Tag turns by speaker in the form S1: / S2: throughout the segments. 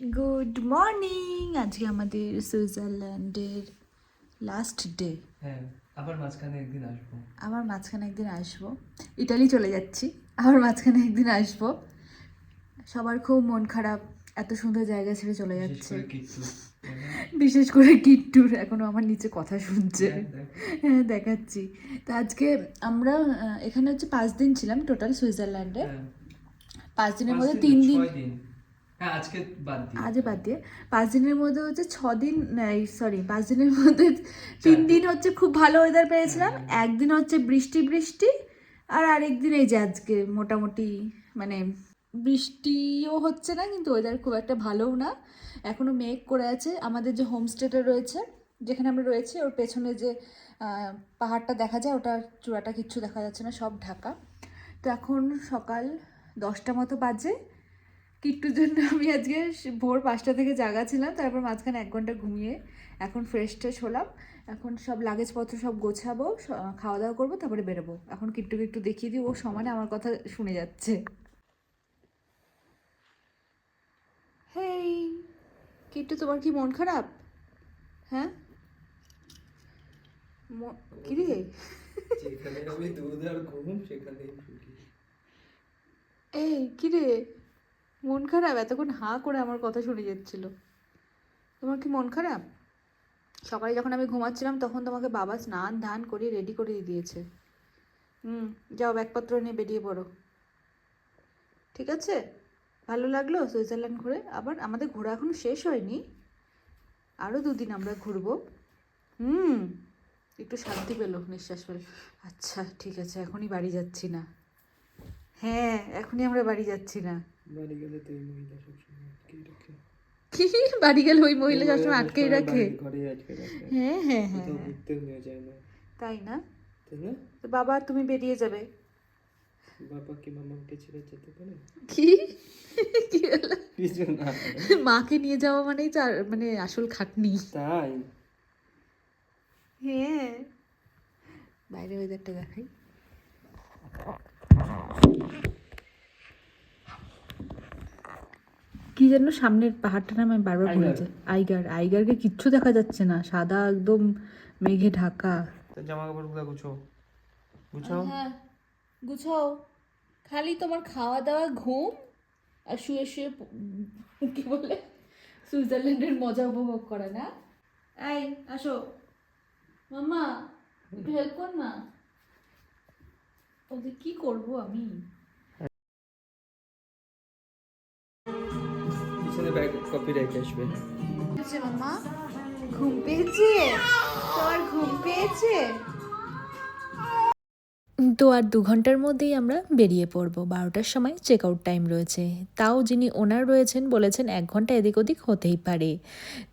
S1: Good morning আজকে আমাদের সুইজারল্যান্ডের লাস্ট ডে
S2: হ্যাঁ আবার মাঝখানে একদিন আসব।
S1: আবার মাঝখানে একদিন আসব। ইটালি চলে যাচ্ছি। আবার মাঝখানে একদিন আসব। সবার খুব মন খারাপ। এত সুন্দর জায়গা ছেড়ে চলে যাচ্ছে। বিশেষ করে কিট্টুর এখনও আমার নিচে কথা শুনছে।
S2: হ্যাঁ,
S1: হ্যাঁ দেখাচ্ছি। তো আজকে আমরা এখানে হচ্ছে পাঁচ দিন ছিলাম টোটাল সুইজারল্যান্ডে।
S2: হ্যাঁ,
S1: পাঁচ দিনের মধ্যে তিন দিন। আজে বাদ দিয়ে। পাঁচ দিনের মধ্যে হচ্ছে ছ দিন সরি পাঁচ দিনের মধ্যে তিন দিন হচ্ছে খুব ভালো ওয়েদার পেয়েছিলাম। একদিন হচ্ছে বৃষ্টি বৃষ্টি আর আরেকদিন এই যে আজকে মোটামুটি মানে বৃষ্টিও হচ্ছে না কিন্তু ওয়েদার খুব একটা ভালোও না। এখনও মেঘ করে আছে। আমাদের যে হোমস্টেটা রয়েছে যেখানে আমরা রয়েছি ওর পেছনে যে পাহাড়টা দেখা যায় ওটার চূড়াটা কিচ্ছু দেখা যাচ্ছে না সব ঢাকা। তো এখন সকাল দশটা মতো বাজে। কিট্টুর জন্য আমি আজকে ভোর পাঁচটা থেকে জাগা ছিলাম তারপর মাঝখানে এক ঘণ্টা ঘুমিয়ে এখন ফ্রেশ ট্রেশ হলাম। এখন সব লাগেজপত্র সব গোছাবো খাওয়া দাওয়া করব তারপরে বেরোবো। এখন কিট্টুকে একটু দেখিয়ে দিই ও সমানে আমার কথা শুনে যাচ্ছে। হেই কিট্টু তোমার কি মন খারাপ? হ্যাঁ? কি রে? এই কি রে? মন খারাপ? এতক্ষণ হাঁ করে আমার কথা শুনে যাচ্ছিল। তোমার কি মন খারাপ? সকালে যখন আমি ঘুমাচ্ছিলাম, তখন তোমাকে বাবা স্নান, ধান করে রেডি করে দিয়েছে। হুম, যাও ব্যাগপত্র নিয়ে বেরিয়ে পড়ো। ঠিক আছে? ভালো লাগল সুইজারল্যান্ড ঘুরে? আবার আমাদের ঘোরা এখনও শেষ হয়নি। আরও দুদিন আমরা ঘুরবো। হুম, একটু শান্তি পেল, নিঃশ্বাস পেল আচ্ছা ঠিক আছে, এখনই বাড়ি যাচ্ছি না। হ্যাঁ এখনই আমরা বাড়ি যাচ্ছি না।
S2: বাড়ি গেলে তো এই মহিলা সবসময় আটকেই রাখে।
S1: কি? বাড়ি গেলে ওই মহিলা সবসময় আটকেই রাখে?
S2: ঘরে আটকে রাখে।
S1: হ্যাঁ হ্যাঁ হ্যাঁ হ্যাঁ।
S2: ঘুরতেও নিয়ে যায় না।
S1: তাই না?
S2: তাই না?
S1: তো বাবা তুমি বেরিয়ে যাবে।
S2: বাবা কি মামাকে ছেড়ে যেতে পারে?
S1: কি? কি হলো?
S2: কিছু না।
S1: মাকে নিয়ে যাওয়া মানেই তো আর- মানে আসল খাটনি।
S2: তাই?
S1: হ্যাঁ। বাইরে ওয়েদারটা দেখাই। কি যেন সামনের পাহাড়টার নাম আমি বারবার ভুলে
S2: আইগার।
S1: যাই। আইগার। আইগারকে কিচ্ছু দেখা যাচ্ছে না। সাদা একদম মেঘে ঢাকা।
S2: জামা কাপড়গুলো গুছো। গুছাও
S1: হ্যাঁ। গুছাও। খালি তোমার খাওয়া দাওয়া ঘুম আর শুয়ে শুয়ে কি বলে? সুইজারল্যান্ডের মজা উপভোগ করে না? এই আসো। মাম্মা একটু হেল্প কর না। ওদের কি করব আমি?
S2: পিছনে ব্যাগ কপি রেখে আসবে
S1: ঘুম পেয়েছে? তোমার ঘুম পেয়েছে? তো আর দু ঘণ্টার মধ্যেই আমরা বেরিয়ে পড়ব। বারোটার সময় চেক আউট টাইম রয়েছে। তাও যিনি ওনার রয়েছেন বলেছেন এক ঘণ্টা এদিক ওদিক হতেই পারে।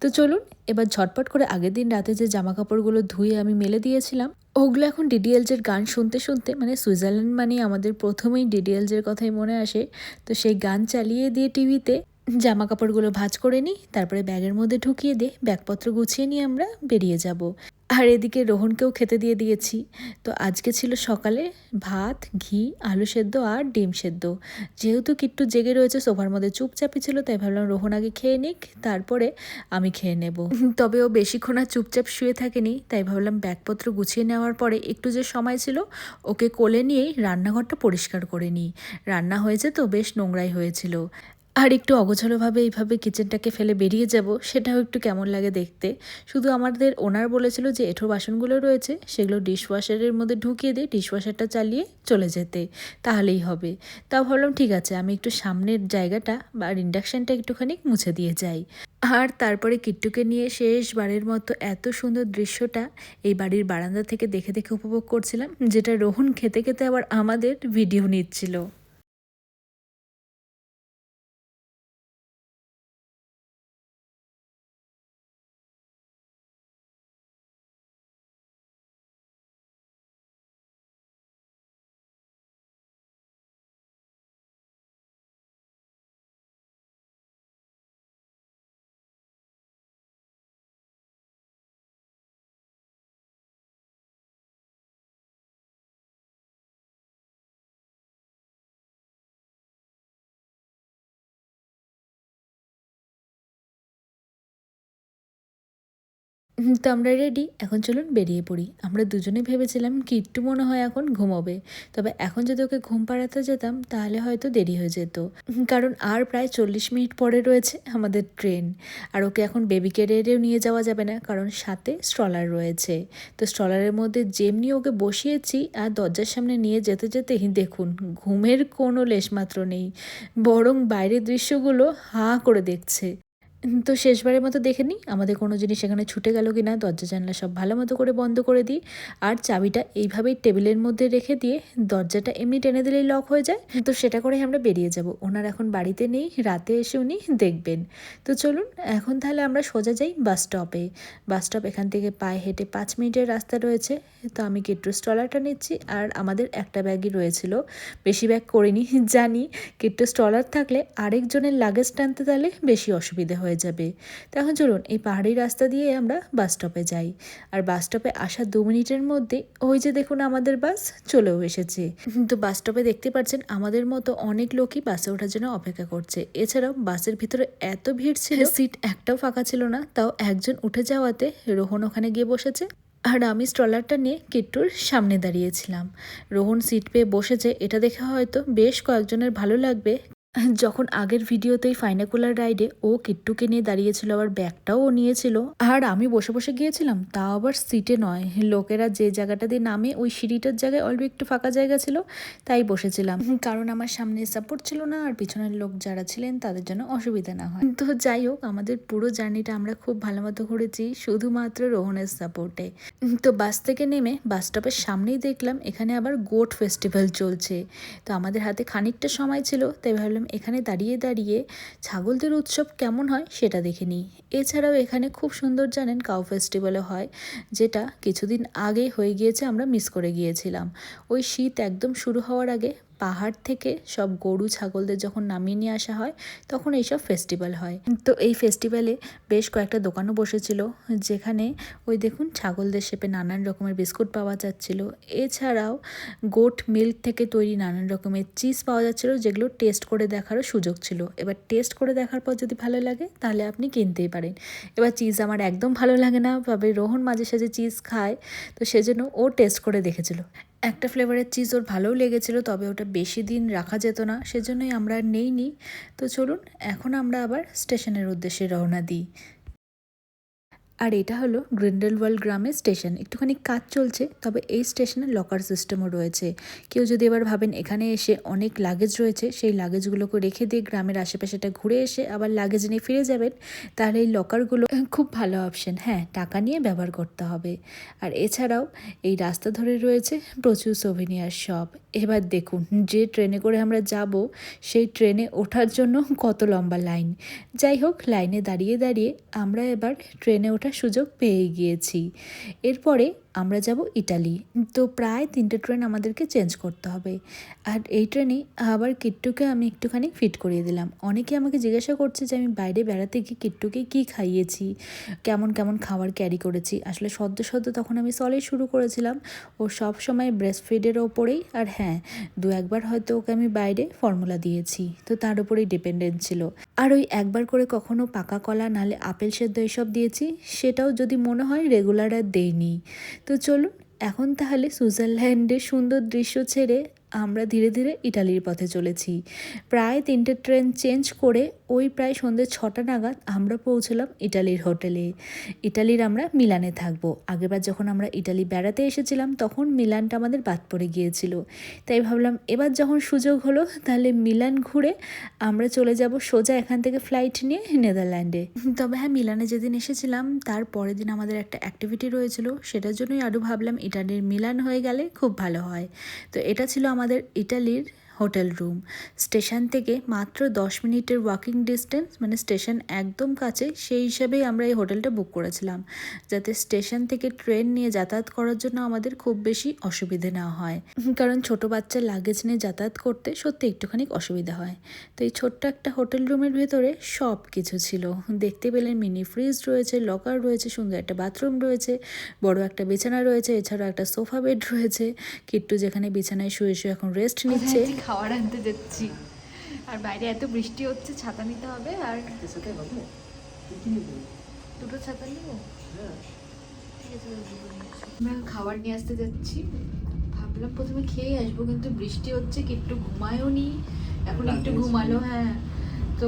S1: তো চলুন এবার ঝটপট করে আগের দিন রাতে যে জামা কাপড়গুলো ধুয়ে আমি মেলে দিয়েছিলাম ওগুলো এখন ডিডিএলজের গান শুনতে শুনতে মানে সুইজারল্যান্ড মানে আমাদের প্রথমেই ডিডিএলজের কথাই মনে আসে তো সেই গান চালিয়ে দিয়ে টিভিতে জামা কাপড়গুলো ভাঁজ করে নিই, তারপরে ব্যাগের মধ্যে ঢুকিয়ে দিয়ে ব্যাগপত্র গুছিয়ে নিয়ে আমরা বেরিয়ে যাব। আর এদিকে রোহনকেও খেতে দিয়ে দিয়েছি। তো আজকে ছিল সকালে ভাত, ঘি, আলু সেদ্ধ আর ডিম সেদ্ধ। যেহেতু কিট্টু জেগে রয়েছে, সোফার মধ্যে চুপচাপই ছিল, তাই ভাবলাম রোহন আগে খেয়ে নিক, তারপরে আমি খেয়ে নেব। তবে ও বেশিক্ষণ আর চুপচাপ শুয়ে থাকেনি, তাই ভাবলাম ব্যাগপত্র গুছিয়ে নেওয়ার পরে একটু যে সময় ছিল, ওকে কোলে নিয়েই রান্নাঘরটা পরিষ্কার করে নিই। রান্না হয়েছে তো, বেশ নোংরাই হয়েছিল। আর একটু অগোছালোভাবে এইভাবে কিচেনটাকে ফেলে বেরিয়ে যাব, সেটাও একটু কেমন লাগে দেখতে। শুধু আমাদের ওনার বলেছিল যে এঁঠো বাসনগুলো রয়েছে, সেগুলো ডিশওয়াশারের মধ্যে ঢুকিয়ে দিয়ে ডিশওয়াশারটা চালিয়ে চলে যেতে। তাহলেই হবে। তাও ভাবলাম ঠিক আছে, আমি একটু সামনের জায়গাটা বা ইন্ডাকশানটা একটুখানি মুছে দিয়ে যাই। আর তারপরে কিট্টুকে নিয়ে শেষবারের মতো এত সুন্দর দৃশ্যটা এই বাড়ির বারান্দা থেকে দেখে দেখে উপভোগ করছিলাম, যেটা রোহন খেতে খেতে আবার আমাদের ভিডিও নিচ্ছিল। তো আমরা রেডি এখন চলুন বেরিয়ে পড়ি। আমরা দুজনে ভেবেছিলাম কিট্টু মনে হয় এখন ঘুমোবে। তবে এখন যদি ওকে ঘুম পাড়াতে যেতাম, তাহলে হয়তো দেরি হয়ে যেত। কারণ আর প্রায় চল্লিশ মিনিট পরে রয়েছে আমাদের ট্রেন। আর ওকে এখন বেবি ক্যারিয়ারেও নিয়ে যাওয়া যাবে না, কারণ সাথে স্ট্রলার রয়েছে। তো স্ট্রলারের মধ্যে যেমনি ওকে বসিয়েছি আর দরজার সামনে নিয়ে যেতে যেতেই দেখুন, ঘুমের কোনো লেশমাত্র নেই। বরং বাইরের দৃশ্যগুলো হাঁ করে দেখছে। তো শেষবারের মতো দেখে নিই, আমাদের কোনো জিনিস এখানে ছুটে গেল কি না দরজা জানলা সব ভালো মতো করে বন্ধ করে দিই, আর চাবিটা এইভাবেই টেবিলের মধ্যে রেখে দিয়ে দরজাটা এমনি টেনে দিলেই লক হয়ে যায়। তো সেটা করেই আমরা বেরিয়ে যাব, ওনার এখন বাড়িতে নেই, রাতে এসে উনি দেখবেন। তো চলুন, এখন তাহলে আমরা সোজা যাই বাস স্টপে। বাস স্টপ এখান থেকে পায়ে হেঁটে পাঁচ মিনিটের রাস্তা রয়েছে, তো আমি কিট্টু স্টলারটা নিচ্ছি, আর আমাদের একটা ব্যাগই রয়েছিল, বেশি ব্যাগ করিনি, জানি। কিট্টু স্টলার থাকলে আরেকজনের লাগেজ টানতে তাহলে বেশি অসুবিধে হয়ে যাবে। তো এখন চলুন এই পাহাড়ি রাস্তা দিয়ে আমরা বাস স্টপে যাই। আর বাস স্টপে আসা দু মিনিটের মধ্যে ওই যে দেখুন আমাদের বাস চলেও এসেছে। তো বাস স্টপে দেখতে পাচ্ছেন আমাদের মতো অনেক লোকই বাসে ওঠার জন্য অপেক্ষা করছে। এছাড়াও বাসের ভিতরে এত ভিড় ছিল সিট একটাও ফাঁকা ছিল না, তাও একজন উঠে যাওয়াতে রোহন ওখানে গিয়ে বসেছে। আর আমি স্ট্রলারটা নিয়ে কিট্টুর সামনে দাঁড়িয়েছিলাম। রোহন সিট পেয়ে বসেছে, এটা দেখে হয়তো বেশ কয়েকজনের ভালো লাগবে। যখন আগের ভিডিওতেই ফাইনাকুলার রাইডে ও কিট্টুকে নিয়ে দাঁড়িয়েছিল, আবার ব্যাগটাও ও নিয়েছিল। আর আমি বসে বসে গিয়েছিলাম তাও আবার সিটে নয়। লোকেরা যে জায়গাটা দিয়ে নামে, ওই সিঁড়িটার জায়গায় অল্প একটু ফাঁকা জায়গা ছিল, তাই বসেছিলাম। কারণ আমার সামনে সাপোর্ট ছিল না, আর পিছনের লোক যারা ছিলেন, তাদের জন্য অসুবিধা না হয়। তো যাই হোক, আমাদের পুরো জার্নিটা আমরা খুব ভালো মতো ঘুরেছি শুধুমাত্র রোহনের সাপোর্টে। তো বাস থেকে নেমে বাস স্টপের সামনেই দেখলাম, এখানে আবার গোট ফেস্টিভ্যাল চলছে। তো আমাদের হাতে খানিকটা সময় ছিল, তাই ভাবলাম এখানে দাঁড়িয়ে দাঁড়িয়ে ছাগলদের উৎসব কেমন হয় সেটা দেখে নিই। এছাড়াও এখানে খুব সুন্দর জানেন কাউ ফেস্টিভ্যালও হয়, যেটা কিছুদিন আগে হয়ে গিয়েছে, আমরা মিস করে গিয়েছিলাম। ওই শীত একদম শুরু হওয়ার আগে পাহাড় থেকে সব গরু ছাগলদের যখন নামিয়ে নিয়ে আসা হয়, তখন এইসব ফেস্টিভ্যাল হয়। তো এই ফেস্টিভ্যালে বেশ কয়েকটা দোকানও বসেছিল, যেখানে ওই দেখুন ছাগলদের শেপে নানান রকমের বিস্কুট পাওয়া যাচ্ছিল। এছাড়াও গোট মিল্ক থেকে তৈরি নানান রকমের চিজ পাওয়া যাচ্ছিল, যেগুলো টেস্ট করে দেখারও সুযোগ ছিল। এবার টেস্ট করে দেখার পর যদি ভালো লাগে, তাহলে আপনি কিনতেই পারেন। এবার চিজ আমার একদম ভালো লাগে না। তবে রোহন মাঝে সাঝে চিজ খায়, তো সেজন্য ও টেস্ট করে দেখেছিল। একটা ফ্লেভারের চিজ ওর ভালোও লেগেছিলো, তবে ওটা বেশি দিন রাখা যেত না, সেজন্যই আমরা নেইনি। তো চলুন, এখন আমরা আবার স্টেশনের উদ্দেশ্যে রওনা দিই। আর এটা হলো গ্রিন্ডেলওয়াল গ্রামের স্টেশন। একটুখানি কাজ চলছে, তবে এই স্টেশনে লকার সিস্টেমও রয়েছে। কেউ যদি এবার ভাবেন এখানে এসে অনেক লাগেজ রয়েছে, সেই লাগেজগুলোকে রেখে দিয়ে গ্রামের আশেপাশেটা ঘুরে এসে আবার লাগেজ নিয়ে ফিরে যাবেন, তাহলে এই লকারগুলো খুব ভালো অপশন হ্যাঁ টাকা নিয়ে ব্যবহার করতে হবে। আর এছাড়াও এই রাস্তা ধরে রয়েছে প্রচুর সোভিনিয়ার শপ এবার দেখুন, যে ট্রেনে করে আমরা যাব, সেই ট্রেনে ওঠার জন্য কত লম্বা লাইন যাই হোক লাইনে দাঁড়িয়ে দাঁড়িয়ে আমরা এবার ট্রেনে ওঠার সুযোগ পেয়ে গিয়েছি। এরপরে আমরা যাব ইটালি। তো প্রায় তিনটে ট্রেন আমাদেরকে চেঞ্জ করতে হবে। আর এই ট্রেনেই আবার কিট্টুকে আমি একটুখানি ফিট করিয়ে দিলাম। অনেকে আমাকে জিজ্ঞাসা করছে যে, আমি বাইরে বেড়াতে গিয়ে কিট্টুকে কী খাইয়েছি? কেমন কেমন খাবার ক্যারি করেছি? আসলে সদ্য সদ্য তখন আমি সলে শুরু করেছিলাম। ও সব সময় ব্রেস্ট ফিডের ওপরেই। আর হ্যাঁ দু একবার হয়তো ওকে আমি বাইরে ফর্মুলা দিয়েছি। তো তার উপরেই ডিপেন্ডেন্ট ছিল। আর ওই একবার করে কখনো পাকা কলা নালে আপেল সেদ্ধ এসব দিয়েছি। সেটাও যদি মনে হয় রেগুলার আর দেইনি। তো চলুন এখন তাহলে সুইজারল্যান্ডের সুন্দর দৃশ্য ছেড়ে আমরা ধীরে ধীরে ইটালির পথে চলেছি। প্রায় তিনটে ট্রেন চেঞ্জ করে ওই প্রায় সন্ধ্যে ছটা নাগাদ আমরা পৌঁছলাম ইটালির হোটেলে। ইটালির আমরা মিলানে থাকব। আগেরবার যখন আমরা ইটালি বেড়াতে এসেছিলাম, তখন মিলানটা আমাদের বাদ পড়ে গিয়েছিল। তাই ভাবলাম, এবার যখন সুযোগ হলো, তাহলে মিলান ঘুরে আমরা চলে যাব সোজা এখান থেকে ফ্লাইট নিয়ে নেদারল্যান্ডে। তবে হ্যাঁ মিলানে যেদিন এসেছিলাম, তার পরের দিন আমাদের একটা অ্যাক্টিভিটি রয়েছিল। সেটার জন্যই আরও ভাবলাম, ইটালির মিলান হয়ে গেলে খুব ভালো হয়। তো এটা ছিল আমাদের ইটালির হোটেল রুম। স্টেশন থেকে মাত্র দশ মিনিটের ওয়াকিং ডিস্টেন্স মানে স্টেশন একদম কাছে, সেই হিসাবেই আমরা এই হোটেলটা বুক করেছিলাম। যাতে স্টেশন থেকে ট্রেন নিয়ে যাতায়াত করার জন্য আমাদের খুব বেশি অসুবিধে না হয়। কারণ ছোট বাচ্চার লাগেজ নিয়ে যাতায়াত করতে সত্যি একটুখানি অসুবিধা হয়। তো এই ছোট্ট একটা হোটেল রুমের ভেতরে সব কিছু ছিল। দেখতে পেলেন মিনি ফ্রিজ রয়েছে লকার রয়েছে, সুন্দর একটা বাথরুম রয়েছে, বড় একটা বিছানা রয়েছে, এছাড়াও একটা সোফা বেড রয়েছে। কিট্টু যেখানে বিছানায় শুয়ে শুয়ে এখন রেস্ট নিচ্ছে।
S3: খাবার আনতে যাচ্ছি। আর বাইরে এত বৃষ্টি হচ্ছে ছাতা নিতে হবে আর দুটো ছাতা নিব?
S2: হ্যাঁ।
S3: আমরা খাবার নিয়ে আসতে যাচ্ছি। ভাবলাম প্রথমে খেয়ে আসব কিন্তু বৃষ্টি হচ্ছে কি একটু ঘুমায়ও নি। এখন একটু ঘুমালো হ্যাঁ। তো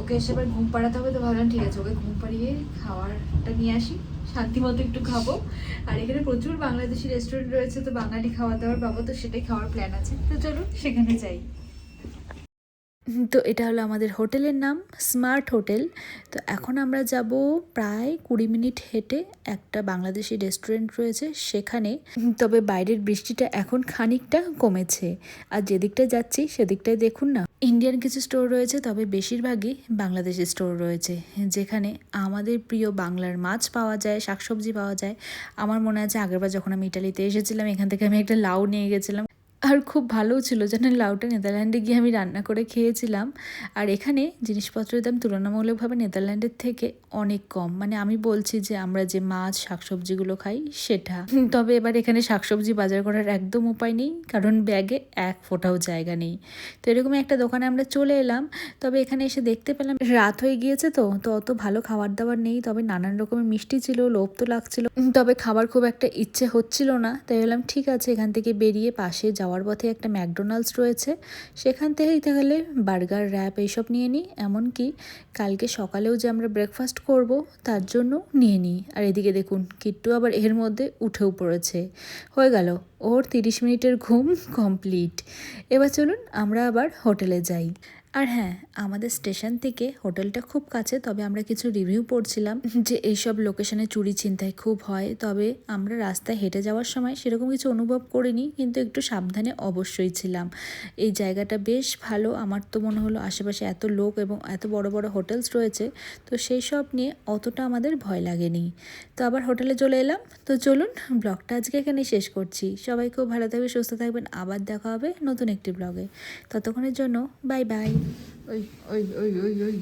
S3: ওকে এসে এবার ঘুম পাড়াতে হবে তো ভাবলাম ঠিক আছে ওকে ঘুম পাড়িয়ে খাবারটা নিয়ে আসি। শান্তি মতো একটু খাব। আর এখানে প্রচুর বাংলাদেশি রেস্টুরেন্ট রয়েছে, তো বাঙালি খাওয়া দাওয়ার পাবো তো সেটাই খাওয়ার প্ল্যান আছে। তো চলো সেখানে যাই।
S1: তো এটা হলো আমাদের হোটেলের নাম স্মার্ট হোটেল তো এখন আমরা যাব প্রায় কুড়ি মিনিট হেঁটে একটা বাংলাদেশি রেস্টুরেন্ট রয়েছে, সেখানে। তবে বাইরের বৃষ্টিটা এখন খানিকটা কমেছে। আর যেদিকটায় যাচ্ছি, সেদিকটায় দেখুন না। ইন্ডিয়ান কিছু স্টোর রয়েছে, তবে বেশিরভাগই বাংলাদেশি স্টোর রয়েছে, যেখানে আমাদের প্রিয় বাংলার মাছ পাওয়া যায়, শাকসবজি পাওয়া যায়। আমার মনে আছে আগেরবার যখন আমি ইটালিতে এসেছিলাম, এখান থেকে আমি একটা লাউ নিয়ে গেছিলাম। আর খুব ভালোও ছিল। যেন লাউটা নেদারল্যান্ডে গিয়ে আমি রান্না করে খেয়েছিলাম। আর এখানে জিনিসপত্রের দাম তুলনামূলকভাবে নেদারল্যান্ডের থেকে অনেক কম। মানে আমি বলছি যে আমরা যে মাছ, শাকসবজিগুলো খাই, সেটা। তবে এবার এখানে শাকসবজি বাজার করার একদম উপায় নেই। কারণ ব্যাগে এক ফোঁটাও জায়গা নেই। তো এরকমই একটা দোকানে আমরা চলে এলাম। তবে এখানে এসে দেখতে পেলাম, রাত হয়ে গিয়েছে তো। তো অত ভালো খাবার দাবার নেই। তবে নানান রকমের মিষ্টি ছিল, লোভ তো লাগছিল। তবে খাবার খুব একটা ইচ্ছে হচ্ছিল না। তাই বললাম ঠিক আছে, এখান থেকে বেরিয়ে পাশে যাওয়ার পথে একটা ম্যাকডোনাল্ডস রয়েছে, সেখান থেকে গেলে বার্গার র্যাপ এইসব নিয়ে নিই, এমনকি কালকে সকালেও যে আমরা ব্রেকফাস্ট করব তার জন্য নিয়ে নিই। আর এদিকে দেখুন, কিট্টু আবার এর মধ্যে উঠেও পড়েছে। হয়ে গেল, ওর তিরিশ মিনিটের ঘুম কমপ্লিট। এবার চলুন আমরা আবার হোটেলে যাই। আর হ্যাঁ আমাদের স্টেশন থেকে হোটেলটা খুব কাছে, তবে আমরা কিছু রিভিউ পড়ছিলাম যে এইসব লোকেশনে চুরি ছিনতাই খুব হয়। তবে আমরা রাস্তায় হেঁটে যাওয়ার সময় সেরকম কিছু অনুভব করিনি, কিন্তু একটু সাবধানে অবশ্যই ছিলাম। এই জায়গাটা বেশ ভালো। আমার তো মনে হলো আশেপাশে এত লোক এবং এত বড় বড় হোটেলস রয়েছে, তো সেই সব নিয়ে অতটা আমাদের ভয় লাগেনি। তো আবার হোটেলে চলে এলাম। তো চলুন ব্লগটা আজকে এখানে শেষ করছি। সবাই খুব ভালো থাকবে সুস্থ থাকবেন। আবার দেখা হবে নতুন একটি ব্লগে ততক্ষণের জন্য বাই বাই
S3: ওই ওই ওই ওই ওই